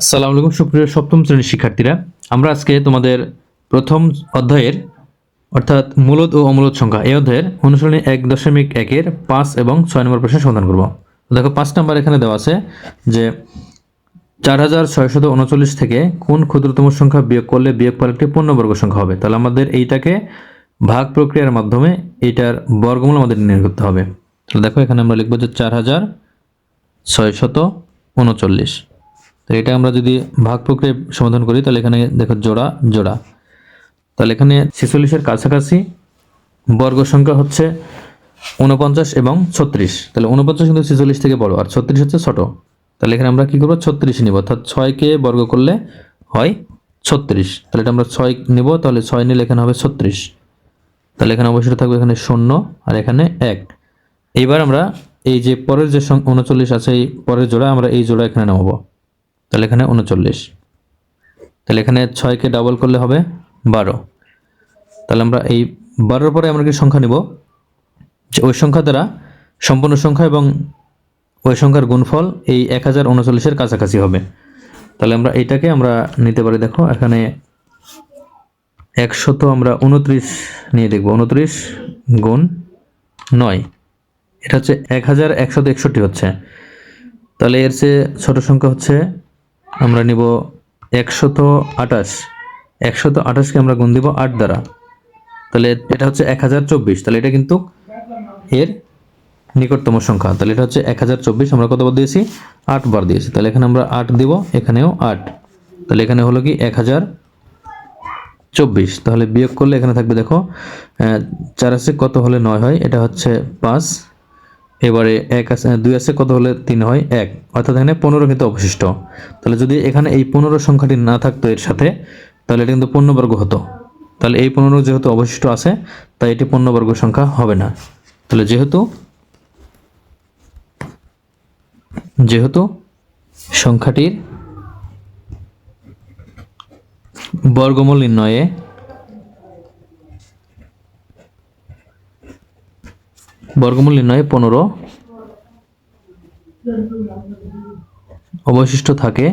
আসসালামু আলাইকুম, সুপ্রিয় সপ্তম শ্রেণির শিক্ষার্থীরা। আমরা আজকে তোমাদের প্রথম অধ্যায়ের, অর্থাৎ মূলদ ও অমূলদ সংখ্যা, এই অধ্যায়ের অনুশীলনী এক দশমিক একের পাঁচ এবং ছয় নম্বর প্রশ্নের সমাধান করব। দেখো, পাঁচ নম্বর এখানে দেওয়া আছে যে, চার হাজার ছয়শত উনচল্লিশ থেকে কোন ক্ষুদ্রতম সংখ্যা বিয়োগ করলে বিয়োগ ফল একটি পূর্ণবর্গ সংখ্যা হবে? তাহলে আমাদের এইটাকে ভাগ প্রক্রিয়ার মাধ্যমে এইটার বর্গমূল আমাদের নির্ণয় করতে হবে। তাহলে দেখো, এখানে আমরা লিখব যে চার হাজার ছয়শত উনচল্লিশ। তো এটা আমরা যদি ভাগ প্রক্রিয়া সমাধান করি, তাহলে এখানে দেখো জোড়া জোড়া। তাহলে এখানে ছেচল্লিশের কাছাকাছি বর্গ সংখ্যা হচ্ছে উনপঞ্চাশ এবং ছত্রিশ। তাহলে উনপঞ্চাশ কিন্তু ছেচল্লিশ থেকে বড়, আর ছত্রিশ হচ্ছে ছোট। তাহলে এখানে আমরা কি করব? ছত্রিশ নিব। অর্থাৎ ছয়কে বর্গ করলে হয় ছত্রিশ। তাহলে এটা আমরা ছয় নিব, তাহলে ছয় নিলে এখানে হবে ছত্রিশ। তাহলে এখানে অবশ্যই থাকবে এখানে শূন্য, আর এখানে এক। এইবার আমরা এই যে পরের যে উনচল্লিশ আছে, এই পরের জোড়া, আমরা এই জোড়া এখানে নামাবো। তাহলে এখানে উনচল্লিশ। তাহলে এখানে ছয়কে ডাবল করলে হবে বারো। তাহলে আমরা এই বারোর পরে আমরা কি সংখ্যা নিব, যে ওই সংখ্যা দ্বারা সম্পূর্ণ সংখ্যা এবং ওই সংখ্যার গুণফল এই এক হাজার উনচল্লিশের কাছাকাছি হবে। তাহলে আমরা এইটাকে আমরা নিতে পারি, দেখো, এখানে একশত আমরা উনত্রিশ নিয়ে দেখব, উনত্রিশ গুণ নয়। এটা হচ্ছে এক হাজার একশত একষট্টি হচ্ছে। তাহলে এর চেয়ে ছোট সংখ্যা হচ্ছে আমরা নিব একশত আঠাশ। একশত আঠাশকে আমরা গুণ দিব আট দ্বারা। তাহলে এটা হচ্ছে এক হাজার চব্বিশ। তাহলে এটা কিন্তু এর নিকটতম সংখ্যা। তাহলে এটা হচ্ছে এক হাজার চব্বিশ। আমরা কতবার দিয়েছি? আট বার দিয়েছি। তাহলে এখানে আমরা আট দিব, এখানেও আট। তাহলে এখানে হলো কি? এক হাজার চব্বিশ। তাহলে বিয়োগ করলে এখানে থাকবে দেখো চার আছে কত হলে নয় হয়? এটা হচ্ছে পাঁচ। এবারে এক আছে, দুই আছে, কত হলে তিন হয়? এক। অর্থাৎ এখানে পনেরো কিন্তু অবশিষ্ট। তাহলে যদি এখানে এই পনেরো সংখ্যাটি না থাকতো এর সাথে, তাহলে এটা কিন্তু পূর্ণবর্গ হতো। তাহলে এই পনেরো যেহেতু অবশিষ্ট আছে, তাই এটি পূর্ণবর্গ সংখ্যা হবে না। তাহলে যেহেতু যেহেতু সংখ্যাটির বর্গমূল নির্ণয়ে বর্গমূল নির্ণয়ে পনেরো। অবশিষ্ট থাকে।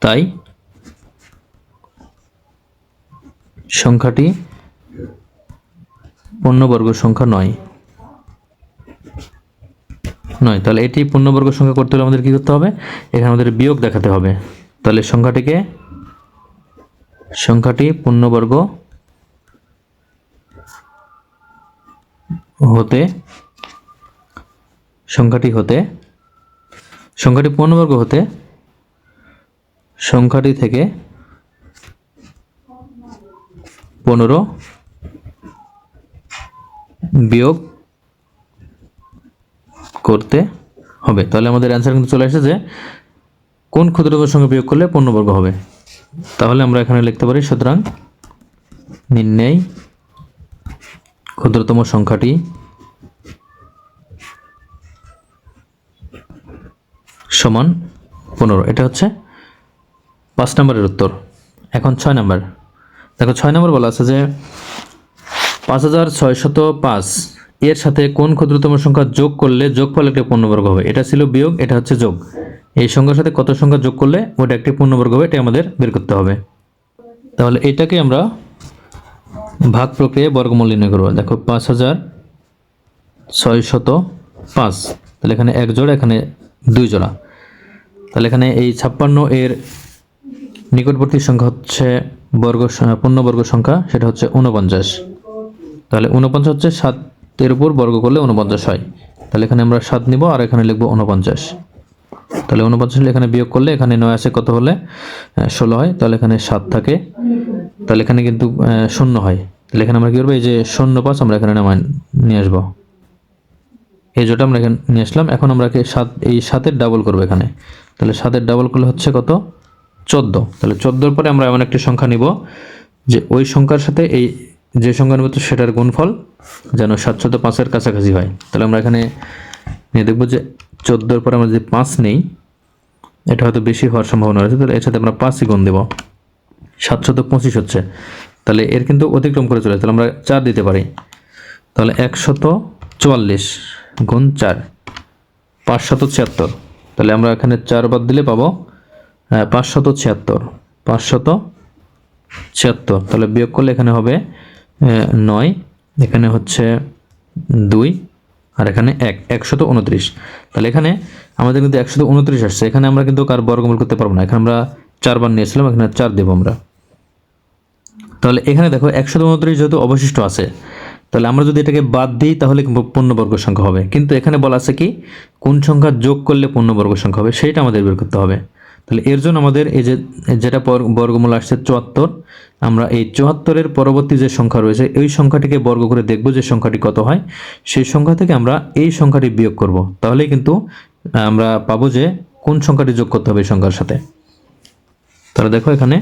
তাই সংখ্যাটি পূর্ণবর্গ সংখ্যা নয়। নয়, তাহলে এটি পূর্ণবর্গ সংখ্যা করতে হলে আমাদের কি করতে হবে? এখানে আমাদের বিয়োগ দেখাতে হবে। তাহলে সংখ্যাটিকে, সংখ্যাটি পূর্ণবর্গ হতে, সংখ্যাটি হতে, সংখ্যাটি পূর্ণবর্গ হতে, সংখ্যাটি থেকে পনেরো বিয়োগ করতে হবে। তাহলে আমাদের অ্যান্সার কিন্তু চলে এসেছে কোন ক্ষুদ্রতম সঙ্গে বিয়োগ করলে পূর্ণবর্গ হবে? তাহলে আমরা এখানে লিখতে পারি সুতরাং নির্ণয় ক্ষুদ্রতম সংখ্যাটি সমান পনেরো। এটা হচ্ছে পাঁচ নম্বরের উত্তর। এখন ছয় নম্বর। দেখো, ছয় নম্বর বলা আছে যে পাঁচ হাজার ছয়শত পাঁচ এর সাথে কোন ক্ষুদ্রতম সংখ্যা যোগ করলে যোগফল একটি পূর্ণবর্গ হবে? এটা ছিল বিয়োগ, এটা হচ্ছে যোগ। এই সংখ্যার সাথে কত সংখ্যা যোগ করলে ওটা একটি পূর্ণবর্গ হবে? এটা আমাদের বের করতে হবে। তাহলে এটাকে আমরা ভাগ প্রক্রিয়ায় বর্গমূল নির্ণয় করব। দেখো, পাঁচ হাজার ছয়শত পাঁচ। তাহলে এখানে এক জোড়া, এখানে দুই জোড়া। তাহলে এখানে এই ছাপ্পান্ন এর নিকটবর্তী সংখ্যা হচ্ছে বর্গ পূর্ণবর্গ সংখ্যা, সেটা হচ্ছে উনপঞ্চাশ তাহলে উনপঞ্চাশ হচ্ছে সাতের উপর বর্গ করলে উনপঞ্চাশ হয়। তাহলে এখানে আমরা সাত নিব, আর এখানে লিখব উনপঞ্চাশ তাহলে উনপঞ্চাশ হলে এখানে বিয়োগ করলে এখানে নয় আসে কত হলে ষোলো হয়, তাহলে এখানে সাত থাকে। তাহলে এখানে কিন্তু শূন্য হয়। তাহলে এখানে আমরা কী করব? এই যে শূন্য পাঁচ আমরা এখানে নামায়, নিয়ে আসব। এই জোটা আমরা এখানে নিয়ে আসলাম। এখন আমরা সাত, এই সাতের ডাবল করব এখানে। তাহলে সাতের ডাবল করলে হচ্ছে কত? চোদ্দ। তাহলে চোদ্দোর পরে আমরা এমন একটি সংখ্যা নিব যে ওই সংখ্যার সাথে এই, যে সংখ্যা নেব সেটার গুণফল যেন সাতশত পাঁচের কাছাকাছি হয়। তাহলে আমরা এখানে নিয়ে দেখব যে চোদ্দোর পরে আমরা যদি পাঁচ নেই এটা হয়তো বেশি হওয়ার সম্ভাবনা রয়েছে তাহলে এর সাথে আমরা পাঁচই গুণ দেবো। সাতশত পঁচিশ হচ্ছে। তাহলে এর কিন্তু অতিক্রম করে চলে তাহলে আমরা চার দিতে পারি। তাহলে একশত চুয়াল্লিশ গুণ চার পাঁচশত ছিয়াত্তর। তাহলে আমরা এখানে চার বাদ দিলে পাবো আহ, পাঁচশত ছিয়াত্তর পাঁচশত ছিয়াত্তর। তাহলে বিয়োগ করলে এখানে হবে নয় এখানে হচ্ছে দুই আর এখানে এক, একশত উনত্রিশ। তাহলে এখানে আমাদের কিন্তু একশত উনত্রিশ আসছে। এখানে আমরা কিন্তু কার বর্গমূল করতে পারব না। এখানে আমরা চারবার নিয়েছিলাম, এখানে চার দেবো আমরা। তাহলে এখানে দেখো একশো উনত্রিশ যেহেতু অবশিষ্ট আছে, তাহলে আমরা যদি এটাকে বাদ দিই তাহলে পূর্ণবর্গ সংখ্যা হবে। কিন্তু এখানে বলা আছে কি, কোন সংখ্যা যোগ করলে পূর্ণবর্গ সংখ্যা হবে সেটা আমাদের বের করতে হবে। তাহলে এর জন্য আমাদের এই যে, যেটা বর্গমূল আসছে চুয়াত্তর, আমরা এই চুয়াত্তরের পরবর্তী যে সংখ্যা রয়েছে, এই সংখ্যাটিকে বর্গ করে দেখব যে সংখ্যাটি কত হয়। সেই সংখ্যা থেকে আমরা এই সংখ্যাটি বিয়োগ করব। তাহলেই কিন্তু আমরা পাবো যে কোন সংখ্যাটি যোগ করতে হবে এই সংখ্যার সাথে। তাহলে দেখো এখানে,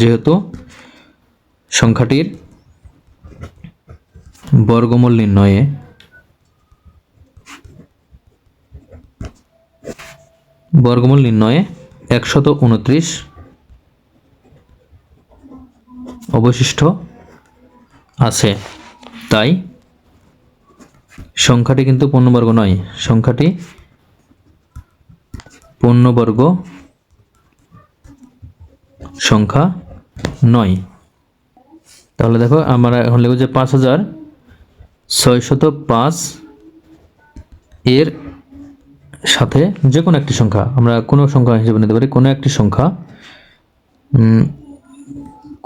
যেহেতু সংখ্যাটির বর্গমূল নির্ণয়ে বর্গমূল নির্ণয়ে একশত উনত্রিশ। অবশিষ্ট আছে। তাই সংখ্যাটি কিন্তু পূর্ণবর্গ নয়। সংখ্যাটি পূর্ণবর্গ সংখ্যা নয়। তাহলে দেখো আমরা এখন লিখব যে পাঁচ হাজার ছয়শত পাঁচ এর সাথে যে কোনো একটি সংখ্যা, আমরা কোনো সংখ্যা হিসেবে নিতে পারি, কোনো একটি সংখ্যা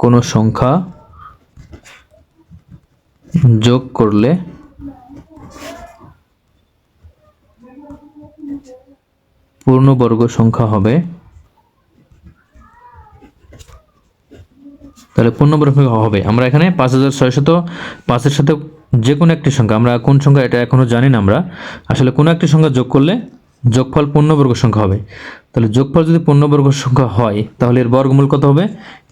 কোনো সংখ্যা যোগ করলে পূর্ণবর্গ সংখ্যা হবে, তাহলে পূর্ণবর্গ হবে। আমরা এখানে পাঁচ হাজার ছয়শত, পাঁচের সাথে যে কোনো একটি সংখ্যা, আমরা কোন সংখ্যা এটা এখনও জানি না আমরা, আসলে কোনো একটি সংখ্যা যোগ করলে যোগফল পূর্ণবর্গ সংখ্যা হবে। তাহলে যোগফল যদি পূর্ণবর্গ সংখ্যা হয়, তাহলে এর বর্গমূল কত হবে?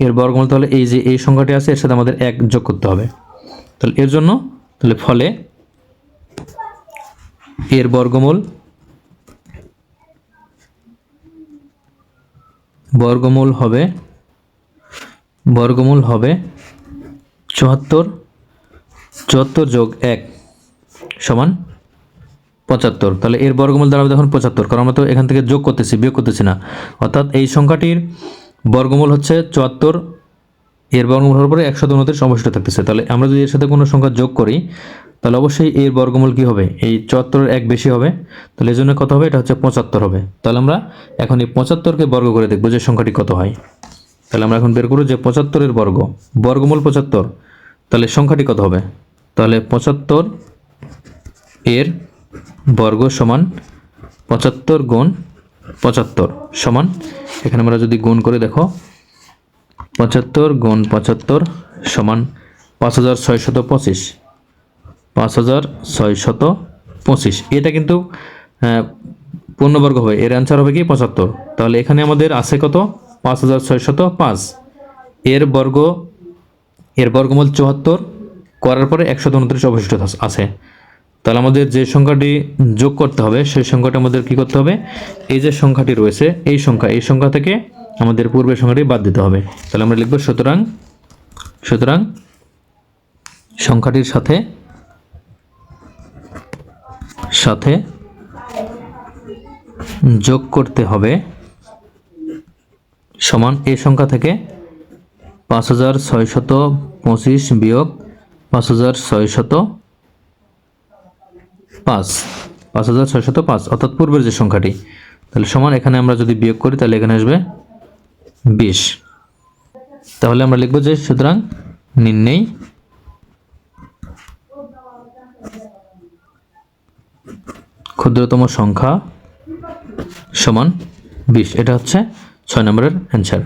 এর বর্গমূল তাহলে এই যে এই সংখ্যাটি আছে, এর সাথে আমাদের এক যোগ করতে হবে। তাহলে এর জন্য, তাহলে ফলে এর বর্গমূল বর্গমূল হবে বর্গমূল হবে চুয়াত্তর চুয়াত্তর যোগ এক সমান পঁচাত্তর। তাহলে এর বর্গমূল দাঁড়াবে তখন পঁচাত্তর, কারণ আমরা তো এখান থেকে যোগ করতেছি, বিয়োগ করতেছি না। অর্থাৎ এই সংখ্যাটির বর্গমূল হচ্ছে চুয়াত্তর, এর বর্গমূল হওয়ার পরে একশো উনত্রিশ অবশিষ্ট থাকতেছে। তাহলে আমরা যদি এর সাথে কোনো সংখ্যা যোগ করি, তাহলে অবশ্যই এর বর্গমূল কি হবে? এই চুয়াত্তরের এক বেশি হবে। তাহলে এই জন্য কত হবে? এটা হচ্ছে পঁচাত্তর হবে। তাহলে আমরা এখন এই পঁচাত্তরকে বর্গ করে দেখব যে সংখ্যাটি কত হয়। তাহলে আমরা এখন বের করব যে পঁচাত্তরের বর্গ, বর্গমূল পঁচাত্তর, তাহলে সংখ্যাটি কত হবে? তাহলে পঁচাত্তর এর বর্গ সমান পঁচাত্তর গুণ পঁচাত্তর সমান। এখানে আমরা যদি গুণ করে, দেখো, পঁচাত্তর গুণ পঁচাত্তর সমান পাঁচ হাজার ছয়শত পঁচিশ। পাঁচ হাজার ছয়শত পঁচিশ। এটা কিন্তু পূর্ণবর্গ হবে এর অ্যান্সার হবে কি? পঁচাত্তর। তাহলে এখানে আমাদের আছে কত? পাঁচ হাজার ছয়শত পাঁচ। এর বর্গ, এর বর্গমূল চুয়াত্তর। করার পরে একশো উনত্রিশ অবশিষ্ট আছে। তাহলে আমাদের যে সংখ্যাটি যোগ করতে হবে, সেই সংখ্যাটা আমাদের কি করতে হবে? এই যে সংখ্যাটি রয়েছে, এই সংখ্যা এই সংখ্যা থেকে আমাদের পূর্বের সংখ্যাটি বাদ দিতে হবে। তাহলে আমরা লিখব, সুতরাং সুতরাং সংখ্যাটির সাথে সাথে যোগ করতে হবে সমান এই সংখ্যা থেকে পাঁচ হাজার ছয়শত পঁচিশ বিয়োগ পাঁচ হাজার ছয়শত পাঁচ পাঁচ হাজার ছয়শত পাঁচ, অর্থাৎ পূর্বের যে সংখ্যাটি। তাহলে সমান এখানে আমরা যদি বিয়োগ করি, তাহলে এখানে আসবে বিশ। তাহলে আমরা লিখব যে সুতরাং নির্ণেই ক্ষুদ্রতম সংখ্যা সমান বিশ। এটা হচ্ছে ছয় নম্বরের অ্যান্সার